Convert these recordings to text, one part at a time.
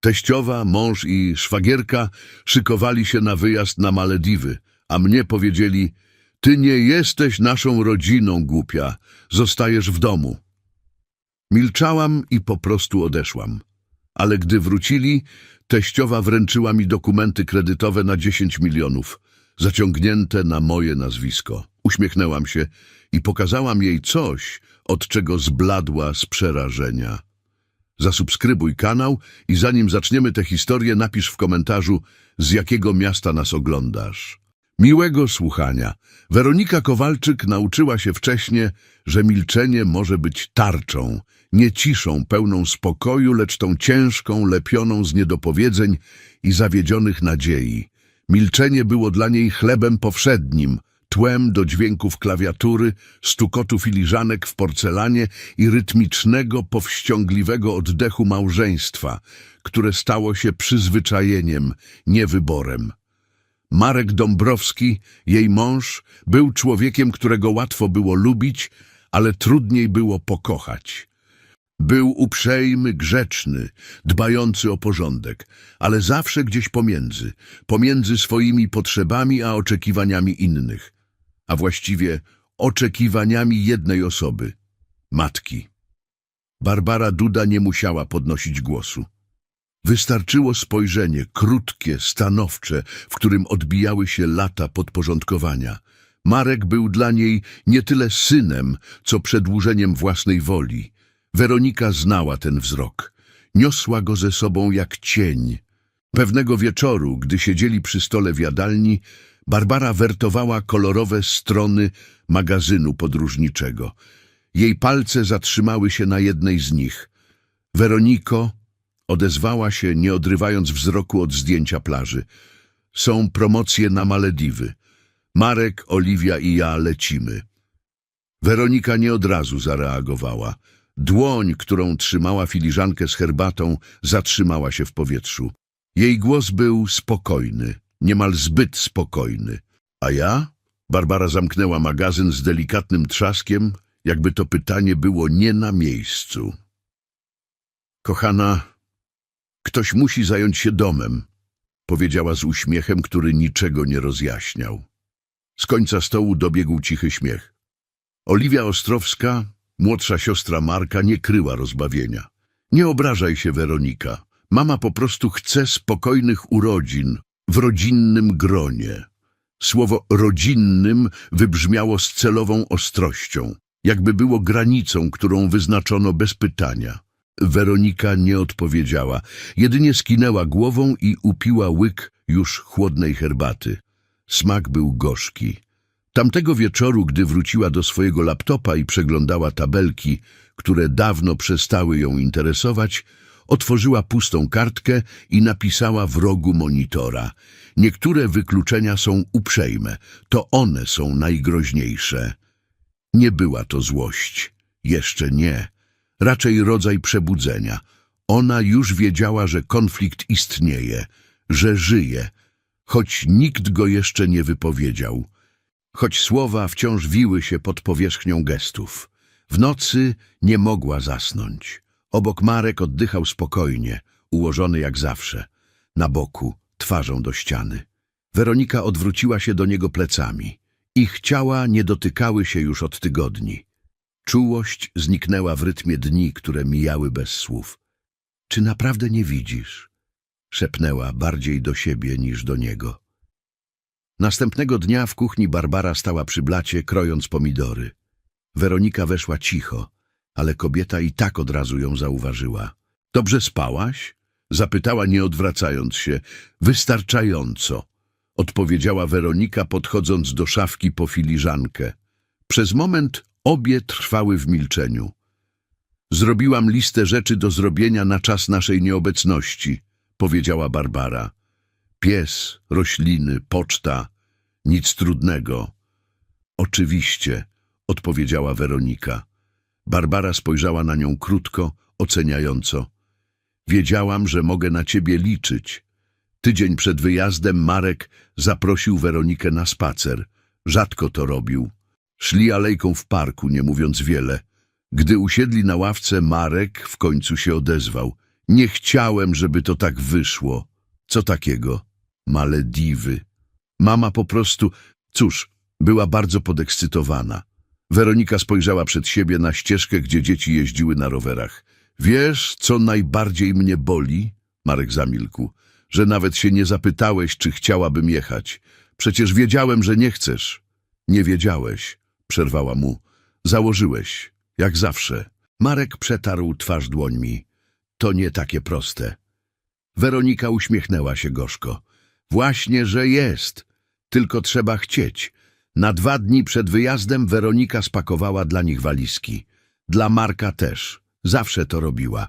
Teściowa, mąż i szwagierka szykowali się na wyjazd na Malediwy, a mnie powiedzieli, ty nie jesteś naszą rodziną, głupia, zostajesz w domu. Milczałam i po prostu odeszłam. Ale gdy wrócili, teściowa wręczyła mi dokumenty kredytowe na 10 milionów, zaciągnięte na moje nazwisko. Uśmiechnęłam się i pokazałam jej coś, od czego zbladła z przerażenia. Zasubskrybuj kanał i zanim zaczniemy tę historię, napisz w komentarzu, z jakiego miasta nas oglądasz. Miłego słuchania. Weronika Kowalczyk nauczyła się wcześnie, że milczenie może być tarczą, nie ciszą pełną spokoju, lecz tą ciężką, lepioną z niedopowiedzeń i zawiedzionych nadziei. Milczenie było dla niej chlebem powszednim, tłem do dźwięków klawiatury, stukotu filiżanek w porcelanie i rytmicznego, powściągliwego oddechu małżeństwa, które stało się przyzwyczajeniem, nie wyborem. Marek Dąbrowski, jej mąż, był człowiekiem, którego łatwo było lubić, ale trudniej było pokochać. Był uprzejmy, grzeczny, dbający o porządek, ale zawsze gdzieś pomiędzy, pomiędzy swoimi potrzebami a oczekiwaniami innych, a właściwie oczekiwaniami jednej osoby matki. Barbara Duda nie musiała podnosić głosu. Wystarczyło spojrzenie, krótkie, stanowcze, w którym odbijały się lata podporządkowania. Marek był dla niej nie tyle synem, co przedłużeniem własnej woli. Weronika znała ten wzrok. Niosła go ze sobą jak cień. Pewnego wieczoru, gdy siedzieli przy stole w jadalni, Barbara wertowała kolorowe strony magazynu podróżniczego. Jej palce zatrzymały się na jednej z nich. Weroniko, odezwała się, nie odrywając wzroku od zdjęcia plaży. Są promocje na Malediwy. Marek, Oliwia i ja lecimy. Weronika nie od razu zareagowała. Dłoń, którą trzymała filiżankę z herbatą, zatrzymała się w powietrzu. Jej głos był spokojny, niemal zbyt spokojny. A ja? Barbara zamknęła magazyn z delikatnym trzaskiem, jakby to pytanie było nie na miejscu. Kochana, ktoś musi zająć się domem, powiedziała z uśmiechem, który niczego nie rozjaśniał. Z końca stołu dobiegł cichy śmiech. Oliwia Ostrowska, młodsza siostra Marka, nie kryła rozbawienia. Nie obrażaj się, Weronika. Mama po prostu chce spokojnych urodzin w rodzinnym gronie. Słowo rodzinnym wybrzmiało z celową ostrością, jakby było granicą, którą wyznaczono bez pytania. Weronika nie odpowiedziała, jedynie skinęła głową i upiła łyk już chłodnej herbaty. Smak był gorzki. Tamtego wieczoru, gdy wróciła do swojego laptopa i przeglądała tabelki, które dawno przestały ją interesować, otworzyła pustą kartkę i napisała w rogu monitora. Niektóre wykluczenia są uprzejme, to one są najgroźniejsze. Nie była to złość. Jeszcze nie. Raczej rodzaj przebudzenia. Ona już wiedziała, że konflikt istnieje, że żyje, choć nikt go jeszcze nie wypowiedział. Choć słowa wciąż wiły się pod powierzchnią gestów. W nocy nie mogła zasnąć. Obok Marek oddychał spokojnie, ułożony jak zawsze, na boku, twarzą do ściany. Weronika odwróciła się do niego plecami. Ich ciała nie dotykały się już od tygodni. Czułość zniknęła w rytmie dni, które mijały bez słów. Czy naprawdę nie widzisz? Szepnęła bardziej do siebie niż do niego. Następnego dnia w kuchni Barbara stała przy blacie, krojąc pomidory. Weronika weszła cicho, ale kobieta i tak od razu ją zauważyła. Dobrze spałaś? Zapytała, nie odwracając się. Wystarczająco, odpowiedziała Weronika, podchodząc do szafki po filiżankę. Przez moment obie trwały w milczeniu. Zrobiłam listę rzeczy do zrobienia na czas naszej nieobecności, powiedziała Barbara. Pies, rośliny, poczta, nic trudnego. Oczywiście, odpowiedziała Weronika. Barbara spojrzała na nią krótko, oceniająco. Wiedziałam, że mogę na ciebie liczyć. Tydzień przed wyjazdem Marek zaprosił Weronikę na spacer. Rzadko to robił. Szli alejką w parku, nie mówiąc wiele. Gdy usiedli na ławce, Marek w końcu się odezwał. Nie chciałem, żeby to tak wyszło. Co takiego? Malediwy. Mama po prostu... Cóż, była bardzo podekscytowana. Weronika spojrzała przed siebie na ścieżkę, gdzie dzieci jeździły na rowerach. Wiesz, co najbardziej mnie boli? Marek zamilkł. Że nawet się nie zapytałeś, czy chciałabym jechać. Przecież wiedziałem, że nie chcesz. Nie wiedziałeś, przerwała mu. Założyłeś, jak zawsze. Marek przetarł twarz dłońmi. To nie takie proste. Weronika uśmiechnęła się gorzko. Właśnie, że jest. Tylko trzeba chcieć. Na dwa dni przed wyjazdem Weronika spakowała dla nich walizki. Dla Marka też. Zawsze to robiła.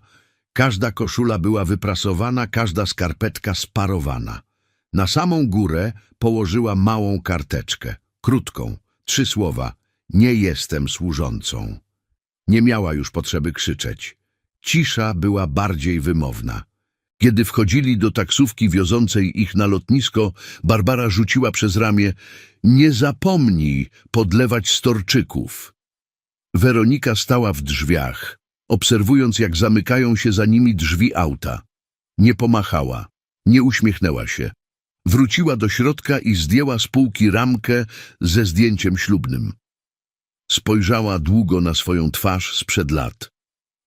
Każda koszula była wyprasowana, każda skarpetka sparowana. Na samą górę położyła małą karteczkę, krótką, trzy słowa. Nie jestem służącą. Nie miała już potrzeby krzyczeć. Cisza była bardziej wymowna. Kiedy wchodzili do taksówki wiozącej ich na lotnisko, Barbara rzuciła przez ramię Nie zapomnij podlewać storczyków. Weronika stała w drzwiach, obserwując jak zamykają się za nimi drzwi auta. Nie pomachała, nie uśmiechnęła się. Wróciła do środka i zdjęła z półki ramkę ze zdjęciem ślubnym. Spojrzała długo na swoją twarz sprzed lat.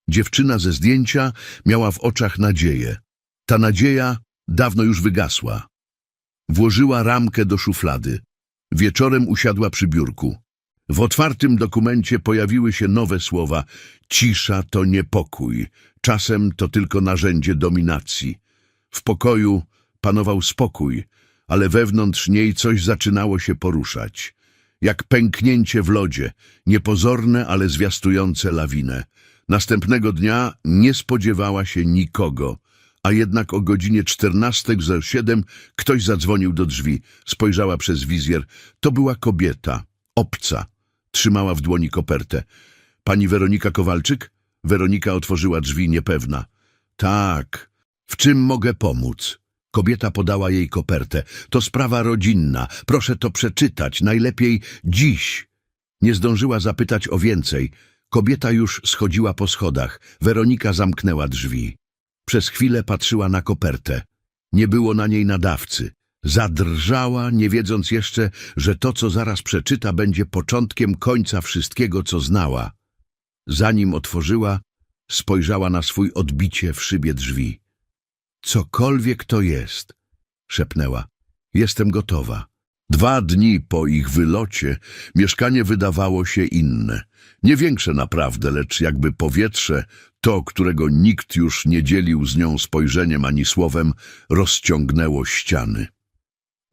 Dziewczyna ze zdjęcia miała w oczach nadzieję. Ta nadzieja dawno już wygasła. Włożyła ramkę do szuflady. Wieczorem usiadła przy biurku. W otwartym dokumencie pojawiły się nowe słowa. Cisza to niepokój. Czasem to tylko narzędzie dominacji. W pokoju panował spokój, ale wewnątrz niej coś zaczynało się poruszać. Jak pęknięcie w lodzie, niepozorne, ale zwiastujące lawinę. Następnego dnia nie spodziewała się nikogo, a jednak o godzinie 14.07 ktoś zadzwonił do drzwi. Spojrzała przez wizjer. To była kobieta, obca. Trzymała w dłoni kopertę. Pani Weronika Kowalczyk? Weronika otworzyła drzwi niepewna. Tak. W czym mogę pomóc? Kobieta podała jej kopertę. To sprawa rodzinna. Proszę to przeczytać. Najlepiej dziś. Nie zdążyła zapytać o więcej. Kobieta już schodziła po schodach. Weronika zamknęła drzwi. Przez chwilę patrzyła na kopertę. Nie było na niej nadawcy. Zadrżała, nie wiedząc jeszcze, że to, co zaraz przeczyta, będzie początkiem końca wszystkiego, co znała. Zanim otworzyła, spojrzała na swój odbicie w szybie drzwi. Cokolwiek to jest, szepnęła. Jestem gotowa. Dwa dni po ich wylocie mieszkanie wydawało się inne. Nie większe naprawdę, lecz jakby powietrze, to, którego nikt już nie dzielił z nią spojrzeniem ani słowem, rozciągnęło ściany.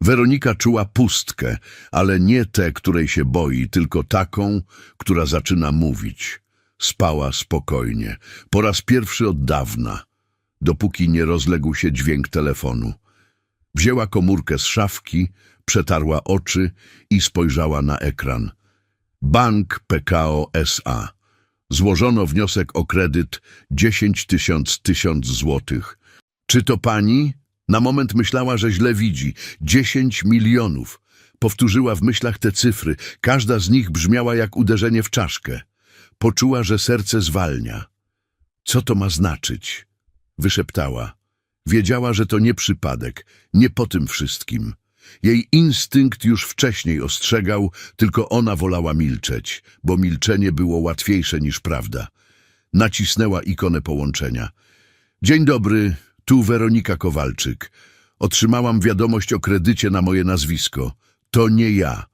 Weronika czuła pustkę, ale nie tę, której się boi, tylko taką, która zaczyna mówić. Spała spokojnie, po raz pierwszy od dawna, dopóki nie rozległ się dźwięk telefonu. Wzięła komórkę z szafki, przetarła oczy i spojrzała na ekran. Bank PKO SA. Złożono wniosek o kredyt 10 tysiąc tysiąc złotych. Czy to pani? Na moment myślała, że źle widzi. 10 milionów. Powtórzyła w myślach te cyfry. Każda z nich brzmiała jak uderzenie w czaszkę. Poczuła, że serce zwalnia. Co to ma znaczyć? Wyszeptała. Wiedziała, że to nie przypadek, nie po tym wszystkim. Jej instynkt już wcześniej ostrzegał, tylko ona wolała milczeć, bo milczenie było łatwiejsze niż prawda. Nacisnęła ikonę połączenia. Dzień dobry, tu Weronika Kowalczyk. Otrzymałam wiadomość o kredycie na moje nazwisko. To nie ja.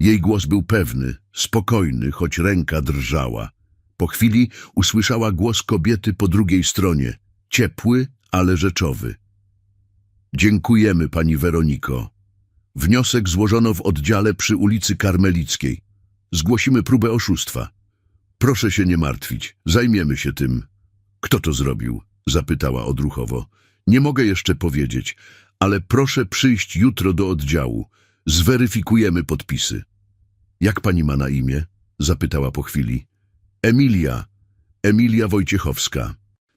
Jej głos był pewny, spokojny, choć ręka drżała. Po chwili usłyszała głos kobiety po drugiej stronie. Ciepły, ale rzeczowy. Dziękujemy, pani Weroniko. Wniosek złożono w oddziale przy ulicy Karmelickiej. Zgłosimy próbę oszustwa. Proszę się nie martwić, zajmiemy się tym. Kto to zrobił? Zapytała odruchowo. Nie mogę jeszcze powiedzieć, ale proszę przyjść jutro do oddziału. Zweryfikujemy podpisy. Jak pani ma na imię? Zapytała po chwili. Emilia. Emilia Wojciechowska.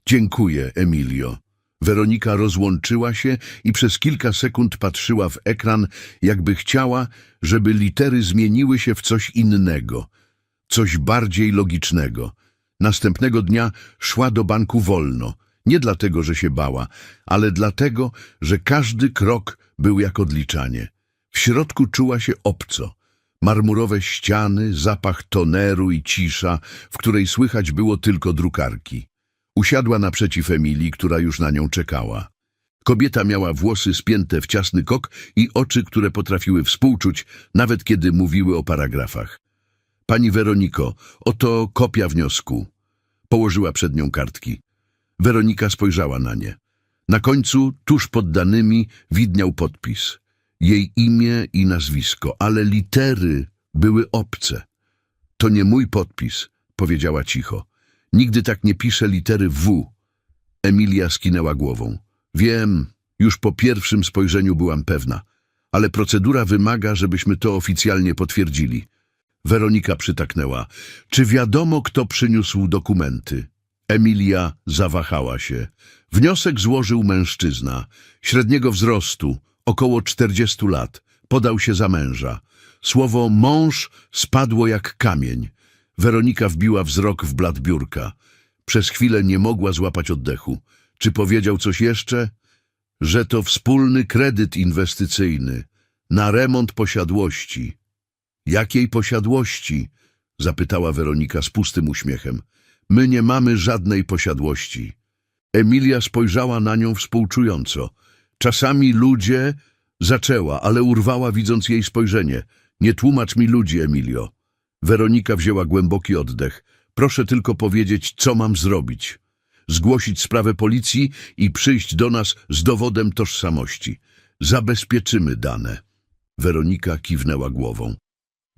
Dziękuję, Emilio. Weronika rozłączyła się i przez kilka sekund patrzyła w ekran, jakby chciała, żeby litery zmieniły się w coś innego, coś bardziej logicznego. Następnego dnia szła do banku wolno. Nie dlatego, że się bała, ale dlatego, że każdy krok był jak odliczanie. W środku czuła się obco. Marmurowe ściany, zapach toneru i cisza, w której słychać było tylko drukarki. Usiadła naprzeciw Emilii, która już na nią czekała. Kobieta miała włosy spięte w ciasny kok i oczy, które potrafiły współczuć, nawet kiedy mówiły o paragrafach. Pani Weroniko, oto kopia wniosku. Położyła przed nią kartki. Weronika spojrzała na nie. Na końcu, tuż pod danymi, widniał podpis. Jej imię i nazwisko, ale litery były obce. To nie mój podpis, powiedziała cicho. Nigdy tak nie piszę litery W. Emilia skinęła głową. Wiem, już po pierwszym spojrzeniu byłam pewna, ale procedura wymaga, żebyśmy to oficjalnie potwierdzili. Weronika przytaknęła. Czy wiadomo, kto przyniósł dokumenty? Emilia zawahała się. Wniosek złożył mężczyzna, średniego wzrostu, około 40 lat. Podał się za męża. Słowo mąż spadło jak kamień. Weronika wbiła wzrok w blat biurka. Przez chwilę nie mogła złapać oddechu. Czy powiedział coś jeszcze? Że to wspólny kredyt inwestycyjny na remont posiadłości. Jakiej posiadłości? Zapytała Weronika z pustym uśmiechem. My nie mamy żadnej posiadłości. Emilia spojrzała na nią współczująco. Czasami ludzie... Zaczęła, ale urwała, widząc jej spojrzenie. Nie tłumacz mi ludzi, Emilio. Weronika wzięła głęboki oddech. Proszę tylko powiedzieć, co mam zrobić. Zgłosić sprawę policji i przyjść do nas z dowodem tożsamości. Zabezpieczymy dane. Weronika kiwnęła głową.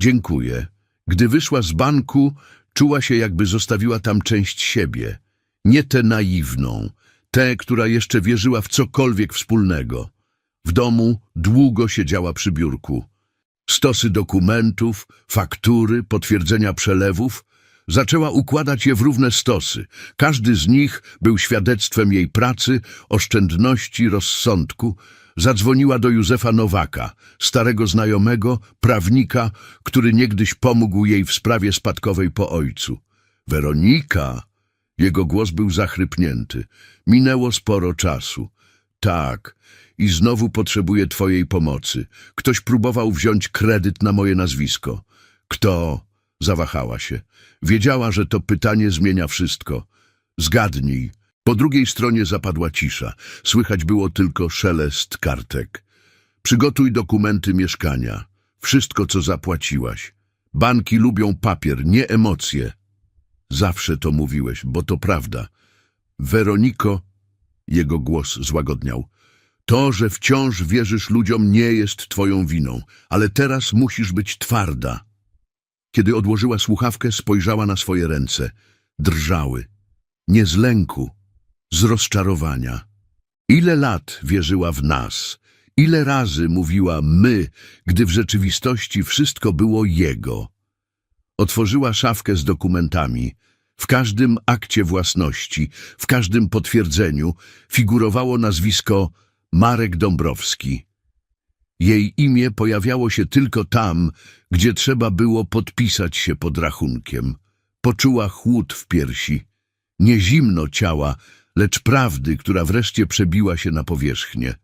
Dziękuję. Gdy wyszła z banku, czuła się, jakby zostawiła tam część siebie. Nie tę naiwną, tę, która jeszcze wierzyła w cokolwiek wspólnego. W domu długo siedziała przy biurku. Stosy dokumentów, faktury, potwierdzenia przelewów. Zaczęła układać je w równe stosy. Każdy z nich był świadectwem jej pracy, oszczędności, rozsądku. Zadzwoniła do Józefa Nowaka, starego znajomego, prawnika, który niegdyś pomógł jej w sprawie spadkowej po ojcu. Weronika! Jego głos był zachrypnięty. Minęło sporo czasu. Tak, i znowu potrzebuję twojej pomocy. Ktoś próbował wziąć kredyt na moje nazwisko. Kto? Zawahała się. Wiedziała, że to pytanie zmienia wszystko. Zgadnij. Po drugiej stronie zapadła cisza. Słychać było tylko szelest kartek. Przygotuj dokumenty mieszkania. Wszystko, co zapłaciłaś. Banki lubią papier, nie emocje. Zawsze to mówiłeś, bo to prawda. Weroniko, jego głos złagodniał. To, że wciąż wierzysz ludziom, nie jest twoją winą, ale teraz musisz być twarda. Kiedy odłożyła słuchawkę, spojrzała na swoje ręce. Drżały. Nie z lęku, z rozczarowania. Ile lat wierzyła w nas, ile razy mówiła my, gdy w rzeczywistości wszystko było jego. Otworzyła szafkę z dokumentami. W każdym akcie własności, w każdym potwierdzeniu figurowało nazwisko Marek Dąbrowski. Jej imię pojawiało się tylko tam, gdzie trzeba było podpisać się pod rachunkiem. Poczuła chłód w piersi. Nie zimno ciała, lecz prawdy, która wreszcie przebiła się na powierzchnię.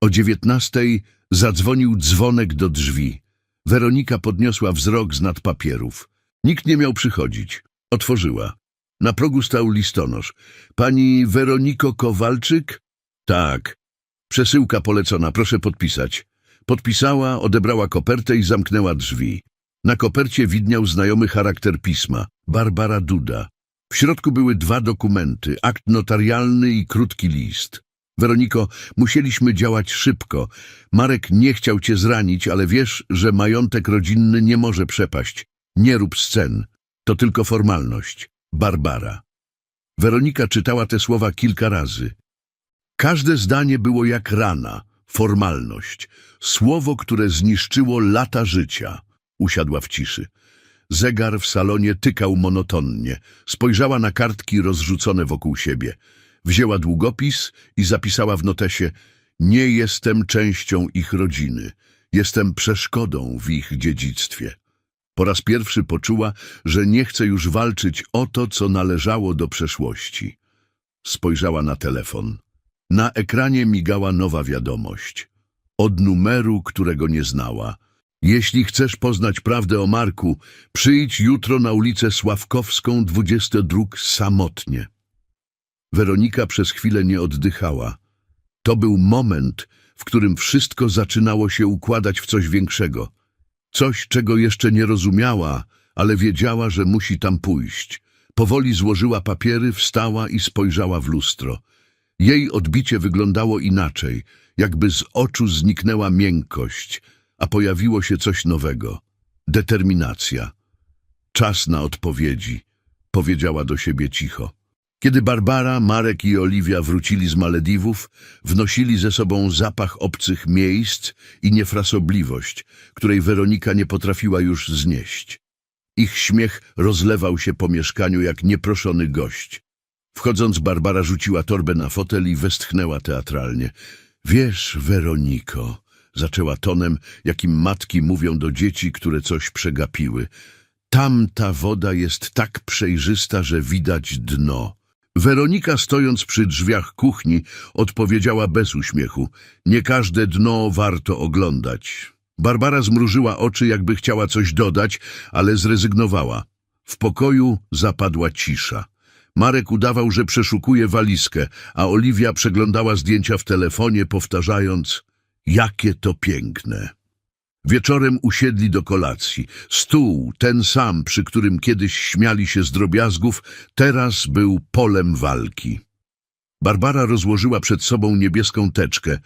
O dziewiętnastej zadzwonił dzwonek do drzwi. Weronika podniosła wzrok z nad papierów. Nikt nie miał przychodzić. Otworzyła. Na progu stał listonosz. Pani Weroniko Kowalczyk? Tak. Przesyłka polecona, proszę podpisać. Podpisała, odebrała kopertę i zamknęła drzwi. Na kopercie widniał znajomy charakter pisma. Barbara Duda. W środku były dwa dokumenty, akt notarialny i krótki list. Weroniko, musieliśmy działać szybko. Marek nie chciał cię zranić, ale wiesz, że majątek rodzinny nie może przepaść. Nie rób scen. To tylko formalność. Barbara. Weronika czytała te słowa kilka razy. Każde zdanie było jak rana, formalność, słowo, które zniszczyło lata życia. Usiadła w ciszy. Zegar w salonie tykał monotonnie. Spojrzała na kartki rozrzucone wokół siebie. Wzięła długopis i zapisała w notesie Nie jestem częścią ich rodziny. Jestem przeszkodą w ich dziedzictwie. Po raz pierwszy poczuła, że nie chce już walczyć o to, co należało do przeszłości. Spojrzała na telefon. Na ekranie migała nowa wiadomość. Od numeru, którego nie znała. Jeśli chcesz poznać prawdę o Marku, przyjdź jutro na ulicę Sławkowską, 20 dróg samotnie. Weronika przez chwilę nie oddychała. To był moment, w którym wszystko zaczynało się układać w coś większego. Coś, czego jeszcze nie rozumiała, ale wiedziała, że musi tam pójść. Powoli złożyła papiery, wstała i spojrzała w lustro. Jej odbicie wyglądało inaczej, jakby z oczu zniknęła miękkość, a pojawiło się coś nowego. Determinacja. Czas na odpowiedzi, powiedziała do siebie cicho. Kiedy Barbara, Marek i Oliwia wrócili z Malediwów, wnosili ze sobą zapach obcych miejsc i niefrasobliwość, której Weronika nie potrafiła już znieść. Ich śmiech rozlewał się po mieszkaniu jak nieproszony gość. Wchodząc, Barbara rzuciła torbę na fotel i westchnęła teatralnie. Wiesz, Weroniko, zaczęła tonem, jakim matki mówią do dzieci, które coś przegapiły. Tamta woda jest tak przejrzysta, że widać dno. Weronika, stojąc przy drzwiach kuchni, odpowiedziała bez uśmiechu. Nie każde dno warto oglądać. Barbara zmrużyła oczy, jakby chciała coś dodać, ale zrezygnowała. W pokoju zapadła cisza. Marek udawał, że przeszukuje walizkę, a Oliwia przeglądała zdjęcia w telefonie, powtarzając Jakie to piękne! Wieczorem usiedli do kolacji. Stół, ten sam, przy którym kiedyś śmiali się z drobiazgów, teraz był polem walki. Barbara rozłożyła przed sobą niebieską teczkę.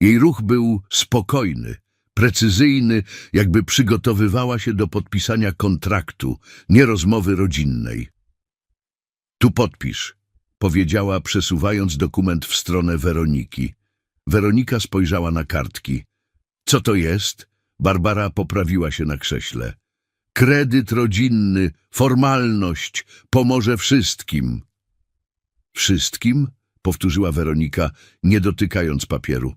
Jej ruch był spokojny, precyzyjny, jakby przygotowywała się do podpisania kontraktu, nie rozmowy rodzinnej. Tu podpisz, powiedziała, przesuwając dokument w stronę Weroniki. Weronika spojrzała na kartki. Co to jest? Barbara poprawiła się na krześle. Kredyt rodzinny, formalność, pomoże wszystkim. Wszystkim? Powtórzyła Weronika, nie dotykając papieru.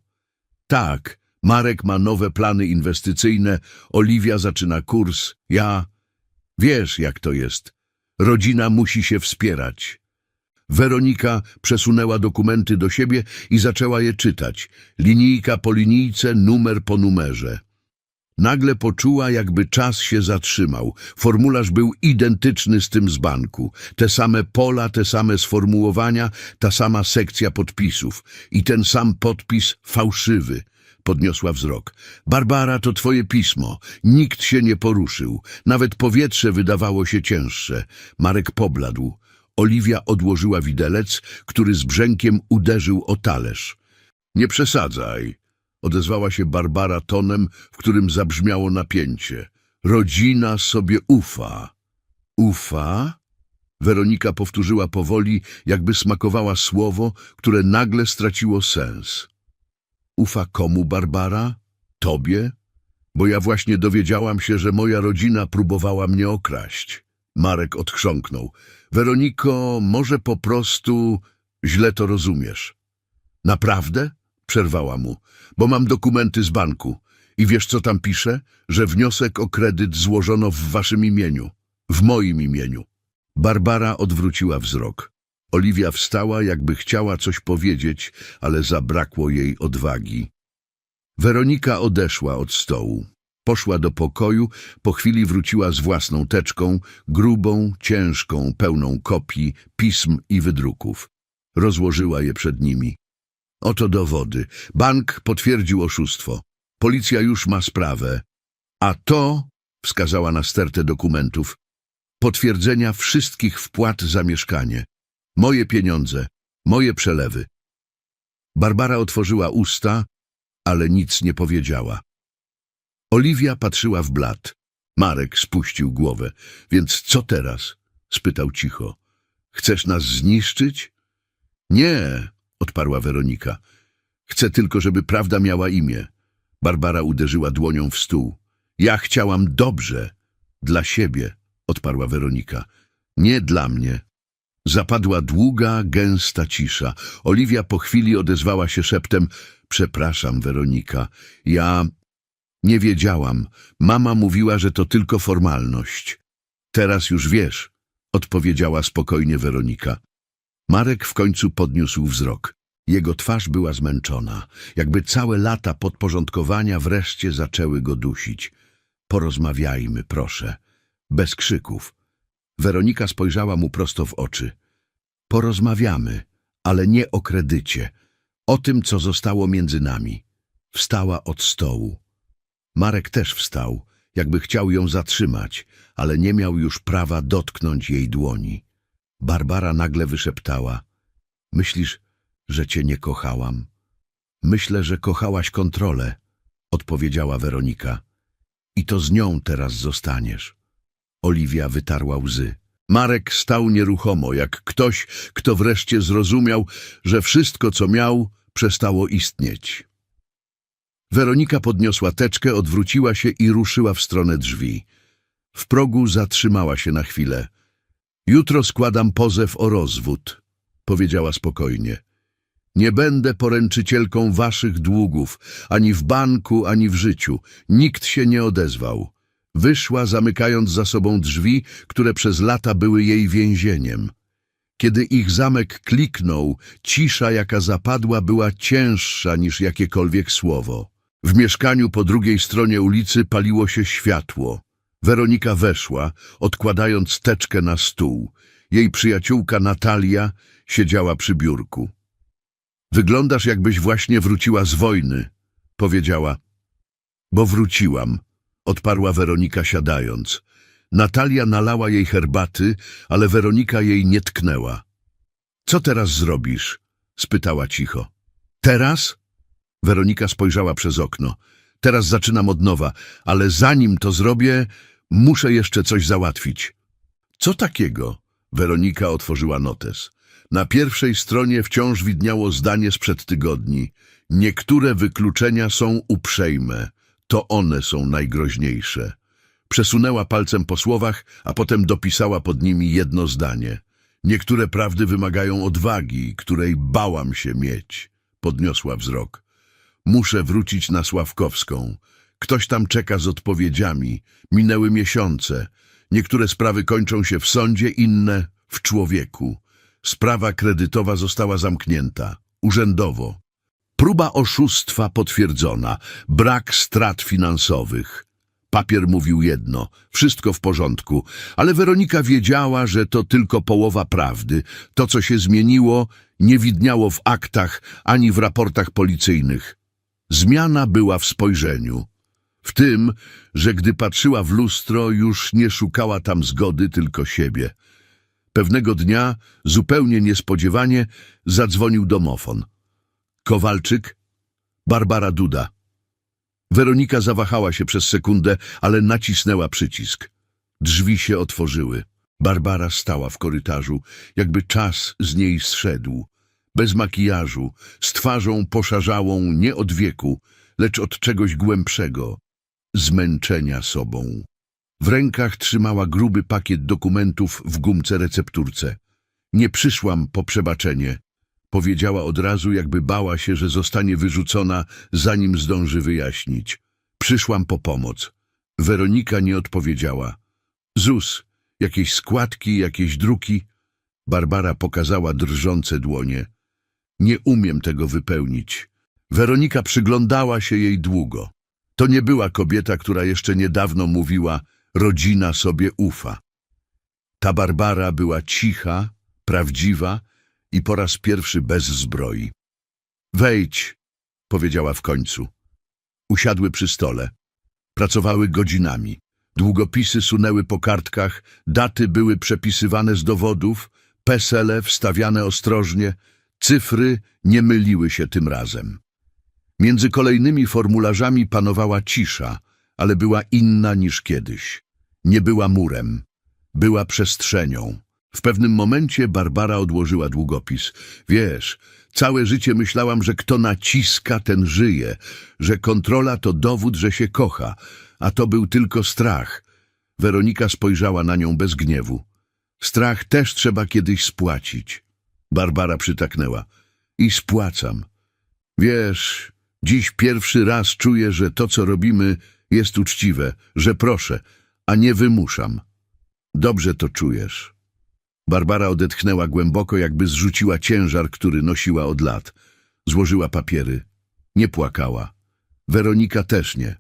Tak, Marek ma nowe plany inwestycyjne, Oliwia zaczyna kurs, ja... Wiesz, jak to jest. Rodzina musi się wspierać. Weronika przesunęła dokumenty do siebie i zaczęła je czytać. Linijka po linijce, numer po numerze. Nagle poczuła, jakby czas się zatrzymał. Formularz był identyczny z tym z banku. Te same pola, te same sformułowania, ta sama sekcja podpisów. I ten sam podpis fałszywy. Podniosła wzrok. Barbara, to twoje pismo. Nikt się nie poruszył. Nawet powietrze wydawało się cięższe. Marek pobladł. Oliwia odłożyła widelec, który z brzękiem uderzył o talerz. Nie przesadzaj, odezwała się Barbara tonem, w którym zabrzmiało napięcie. Rodzina sobie ufa. Ufa? Weronika powtórzyła powoli, jakby smakowała słowo, które nagle straciło sens. Ufa komu, Barbara? Tobie? Bo ja właśnie dowiedziałam się, że moja rodzina próbowała mnie okraść. Marek odchrząknął. Weroniko, może po prostu źle to rozumiesz. Naprawdę? Przerwała mu, bo mam dokumenty z banku. I wiesz, co tam pisze? Że wniosek o kredyt złożono w waszym imieniu. W moim imieniu. Barbara odwróciła wzrok. Oliwia wstała, jakby chciała coś powiedzieć, ale zabrakło jej odwagi. Weronika odeszła od stołu. Poszła do pokoju, po chwili wróciła z własną teczką, grubą, ciężką, pełną kopii, pism i wydruków. Rozłożyła je przed nimi. Oto dowody. Bank potwierdził oszustwo. Policja już ma sprawę. A to, wskazała na stertę dokumentów, potwierdzenia wszystkich wpłat za mieszkanie. Moje pieniądze, moje przelewy. Barbara otworzyła usta, ale nic nie powiedziała. Oliwia patrzyła w blat. Marek spuścił głowę. Więc co teraz? spytał cicho. Chcesz nas zniszczyć? Nie, odparła Weronika. Chcę tylko, żeby prawda miała imię. Barbara uderzyła dłonią w stół. Ja chciałam dobrze. Dla siebie, odparła Weronika. Nie dla mnie. Zapadła długa, gęsta cisza. Oliwia po chwili odezwała się szeptem. Przepraszam, Weronika. Ja nie wiedziałam. Mama mówiła, że to tylko formalność. Teraz już wiesz, odpowiedziała spokojnie Weronika. Marek w końcu podniósł wzrok. Jego twarz była zmęczona, jakby całe lata podporządkowania wreszcie zaczęły go dusić. Porozmawiajmy, proszę. Bez krzyków. Weronika spojrzała mu prosto w oczy. Porozmawiamy, ale nie o kredycie. O tym, co zostało między nami. Wstała od stołu. Marek też wstał, jakby chciał ją zatrzymać, ale nie miał już prawa dotknąć jej dłoni. Barbara nagle wyszeptała. Myślisz, że cię nie kochałam? Myślę, że kochałaś kontrolę, odpowiedziała Weronika. I to z nią teraz zostaniesz. Oliwia wytarła łzy. Marek stał nieruchomo, jak ktoś, kto wreszcie zrozumiał, że wszystko, co miał, przestało istnieć. Weronika podniosła teczkę, odwróciła się i ruszyła w stronę drzwi. W progu zatrzymała się na chwilę. Jutro składam pozew o rozwód, powiedziała spokojnie. Nie będę poręczycielką waszych długów, ani w banku, ani w życiu. Nikt się nie odezwał. Wyszła, zamykając za sobą drzwi, które przez lata były jej więzieniem. Kiedy ich zamek kliknął, cisza, jaka zapadła, była cięższa niż jakiekolwiek słowo. W mieszkaniu po drugiej stronie ulicy paliło się światło. Weronika weszła, odkładając teczkę na stół. Jej przyjaciółka Natalia siedziała przy biurku. Wyglądasz, jakbyś właśnie wróciła z wojny, powiedziała. Bo wróciłam, odparła Weronika siadając. Natalia nalała jej herbaty, ale Weronika jej nie tknęła. Co teraz zrobisz? spytała cicho. Teraz? Weronika spojrzała przez okno. Teraz zaczynam od nowa, ale zanim to zrobię, muszę jeszcze coś załatwić. Co takiego? Weronika otworzyła notes. Na pierwszej stronie wciąż widniało zdanie sprzed tygodni. Niektóre wykluczenia są uprzejme. To one są najgroźniejsze. Przesunęła palcem po słowach, a potem dopisała pod nimi jedno zdanie. Niektóre prawdy wymagają odwagi, której bałam się mieć. Podniosła wzrok. Muszę wrócić na Sławkowską. Ktoś tam czeka z odpowiedziami. Minęły miesiące. Niektóre sprawy kończą się w sądzie, inne w człowieku. Sprawa kredytowa została zamknięta. Urzędowo. Próba oszustwa potwierdzona. Brak strat finansowych. Papier mówił jedno, wszystko w porządku, ale Weronika wiedziała, że to tylko połowa prawdy. To, co się zmieniło, nie widniało w aktach ani w raportach policyjnych. Zmiana była w spojrzeniu. W tym, że gdy patrzyła w lustro, już nie szukała tam zgody, tylko siebie. Pewnego dnia, zupełnie niespodziewanie, zadzwonił domofon. Kowalczyk? Barbara Duda. Weronika zawahała się przez sekundę, ale nacisnęła przycisk. Drzwi się otworzyły. Barbara stała w korytarzu, jakby czas z niej zszedł. Bez makijażu, z twarzą poszarzałą nie od wieku, lecz od czegoś głębszego zmęczenia sobą. W rękach trzymała gruby pakiet dokumentów w gumce recepturce. Nie przyszłam po przebaczenie. Powiedziała od razu, jakby bała się, że zostanie wyrzucona, zanim zdąży wyjaśnić. Przyszłam po pomoc. Weronika nie odpowiedziała. ZUS, jakieś składki, jakieś druki. Barbara pokazała drżące dłonie. Nie umiem tego wypełnić. Weronika przyglądała się jej długo. To nie była kobieta, która jeszcze niedawno mówiła rodzina sobie ufa. Ta Barbara była cicha, prawdziwa i po raz pierwszy bez zbroi. Wejdź, powiedziała w końcu. Usiadły przy stole. Pracowały godzinami. Długopisy sunęły po kartkach, daty były przepisywane z dowodów, pesele wstawiane ostrożnie, cyfry nie myliły się tym razem. Między kolejnymi formularzami panowała cisza, ale była inna niż kiedyś. Nie była murem, była przestrzenią. W pewnym momencie Barbara odłożyła długopis. Wiesz, całe życie myślałam, że kto naciska, ten żyje, że kontrola to dowód, że się kocha, a to był tylko strach. Weronika spojrzała na nią bez gniewu. Strach też trzeba kiedyś spłacić. Barbara przytaknęła. I spłacam. Wiesz, dziś pierwszy raz czuję, że to, co robimy, jest uczciwe, że proszę, a nie wymuszam. Dobrze to czujesz. Barbara odetchnęła głęboko, jakby zrzuciła ciężar, który nosiła od lat. Złożyła papiery. Nie płakała. Weronika też nie.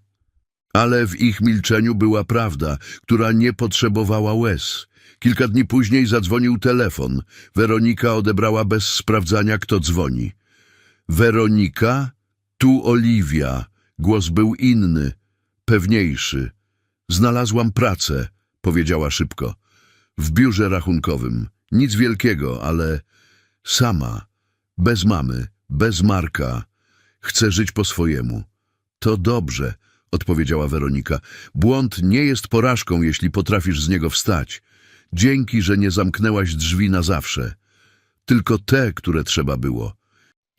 Ale w ich milczeniu była prawda, która nie potrzebowała łez. Kilka dni później zadzwonił telefon. Weronika odebrała bez sprawdzania, kto dzwoni. Weronika? Tu Oliwia. Głos był inny, pewniejszy. Znalazłam pracę, powiedziała szybko. W biurze rachunkowym. Nic wielkiego, ale sama, bez mamy, bez Marka. Chcę żyć po swojemu. To dobrze, odpowiedziała Weronika. Błąd nie jest porażką, jeśli potrafisz z niego wstać. Dzięki, że nie zamknęłaś drzwi na zawsze. Tylko te, które trzeba było.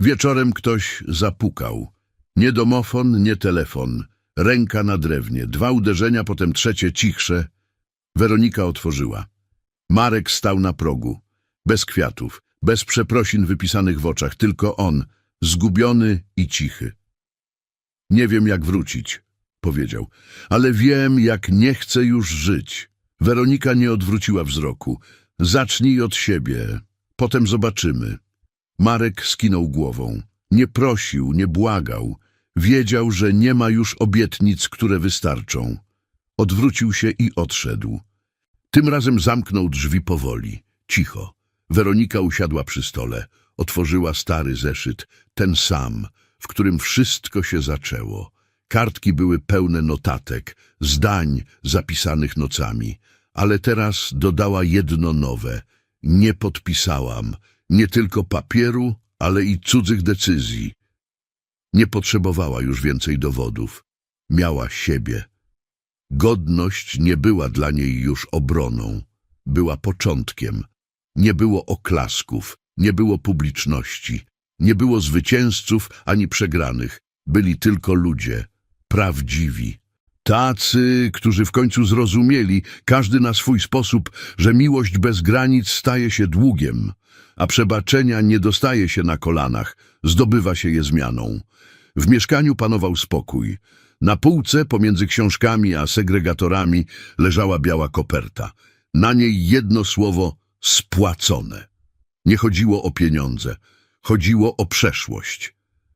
Wieczorem ktoś zapukał. Nie domofon, nie telefon. Ręka na drewnie. Dwa uderzenia, potem trzecie cichsze. Weronika otworzyła. Marek stał na progu. Bez kwiatów, bez przeprosin wypisanych w oczach. Tylko on, zgubiony i cichy. Nie wiem, jak wrócić, powiedział, ale wiem, jak nie chcę już żyć. Weronika nie odwróciła wzroku. Zacznij od siebie, potem zobaczymy. Marek skinął głową. Nie prosił, nie błagał. Wiedział, że nie ma już obietnic, które wystarczą. Odwrócił się i odszedł. Tym razem zamknął drzwi powoli, cicho. Weronika usiadła przy stole. Otworzyła stary zeszyt, ten sam, w którym wszystko się zaczęło. Kartki były pełne notatek, zdań zapisanych nocami, ale teraz dodała jedno nowe. Nie podpisałam nie tylko papieru, ale i cudzych decyzji. Nie potrzebowała już więcej dowodów. Miała siebie. Godność nie była dla niej już obroną. Była początkiem. Nie było oklasków, nie było publiczności, nie było zwycięzców ani przegranych. Byli tylko ludzie, prawdziwi. Tacy, którzy w końcu zrozumieli, każdy na swój sposób, że miłość bez granic staje się długiem, a przebaczenia nie dostaje się na kolanach, zdobywa się je zmianą. W mieszkaniu panował spokój. Na półce pomiędzy książkami a segregatorami leżała biała koperta. Na niej jedno słowo spłacone. Nie chodziło o pieniądze, chodziło o przeszłość.